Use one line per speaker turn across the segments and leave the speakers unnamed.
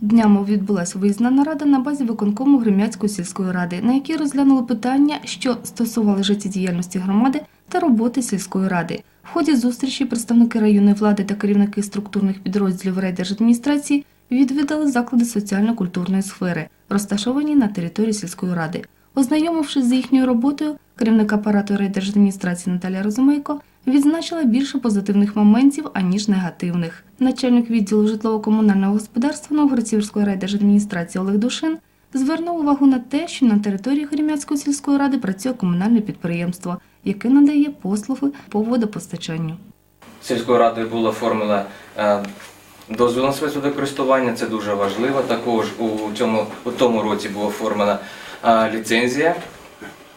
Днями відбулася виїзна нарада на базі виконкому Гремяцької сільської ради, на якій розглянули питання, що стосували життєдіяльності громади та роботи сільської ради. В ході зустрічі представники районної влади та керівники структурних підрозділів райдержадміністрації відвідали заклади соціально-культурної сфери, розташовані на території сільської ради. Ознайомившись з їхньою роботою, керівник апарату райдержадміністрації Наталія Розумейко відзначила більше позитивних моментів, аніж негативних. Начальник відділу житлово-комунального господарства Новгород-Сіверської райдержадміністрації Олег Душин звернув увагу на те, що на території Гремяцької сільської ради працює комунальне підприємство, яке надає послуги по водопостачанню.
Сільською радою було оформлено е, дозвіл на своє водокористування, це дуже важливо. Також у цьому у тому році була оформлена е, ліцензія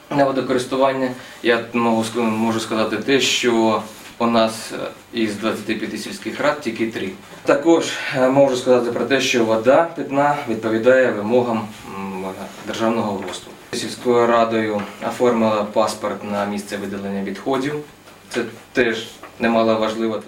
на водокористування. Я можу, сказати те, що у нас е, із 25 сільських рад тільки три. Також е, можу сказати про те, що вода питна відповідає вимогам державного устрою. Сільською радою оформила паспорт на місце видалення відходів. Це теж немало важливо.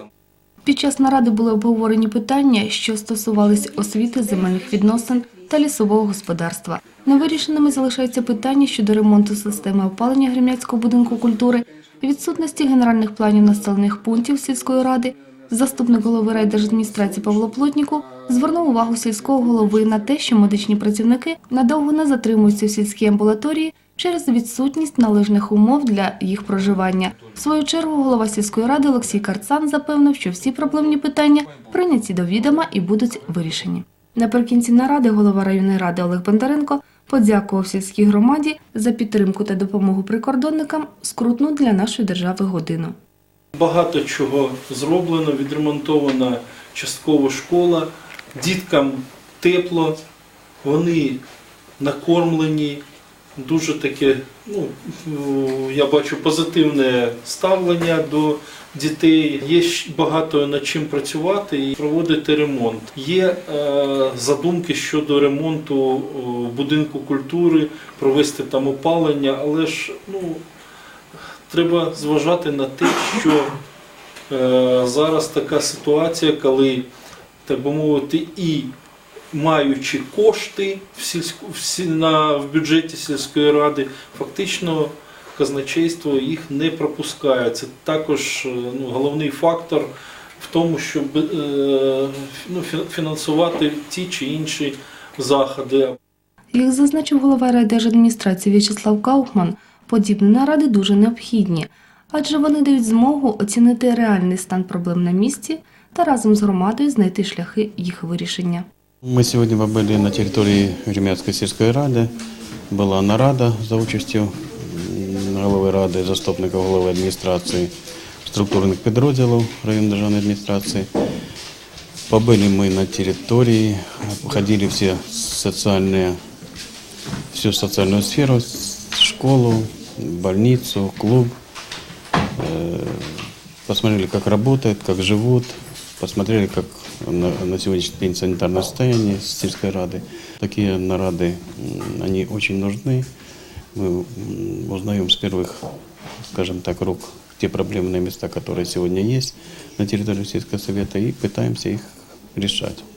Під час наради були обговорені питання, що стосувались освіти, земельних відносин та лісового господарства. Невирішеними залишаються питання щодо ремонту системи опалення Гремяцького будинку культури, відсутності генеральних планів населених пунктів сільської ради. Заступник голови райдержадміністрації Павло Плотніку звернув увагу сільського голови на те, що медичні працівники надовго не затримуються в сільській амбулаторії через відсутність належних умов для їх проживання. В свою чергу голова сільської ради Олексій Карцан запевнив, що всі проблемні питання прийняті до відома і будуть вирішені. Наприкінці наради голова районної ради Олег Бондаренко подякував сільській громаді за підтримку та допомогу прикордонникам скрутну для нашої держави годину.
Багато чого зроблено, відремонтована частково школа, діткам тепло, вони накормлені, дуже таке, ну, я бачу позитивне ставлення до дітей. Є багато над чим працювати і проводити ремонт. Є е, задумки щодо ремонту е, будинку культури, провести там опалення, але ж ну, треба зважати на те, що е, зараз така ситуація, коли, так би мовити, і маючи кошти в, сільську, в, на, в бюджеті сільської ради, фактично казначейство їх не пропускає. Це також е, ну, головний фактор в тому, щоб е, ну, фінансувати ті чи інші заходи.
Як зазначив голова райдержадміністрації В'ячеслав Кауфман, подібні наради дуже необхідні, адже вони дають змогу оцінити реальний стан проблем на місці та разом з громадою знайти шляхи їх вирішення.
Мы сегодня побыли на территории Ремятской сельской рады. Была нарада за участю м, голови ради, заступника голови адміністрації, структурних підрозділів районної державної адміністрації. Побыли мы на территории, обходили все социальные, всю социальную сферу, с- школу, больницу, клуб. Э, Посмотрели, как работает, как живут, посмотрели, как на, на сегодняшний день санитарное состояние сельской рады. Такие нарады, м, они очень нужны. Мы м, узнаем с первых, скажем так, рук те проблемные места, которые сегодня есть на территории сельского совета, и пытаемся их решать.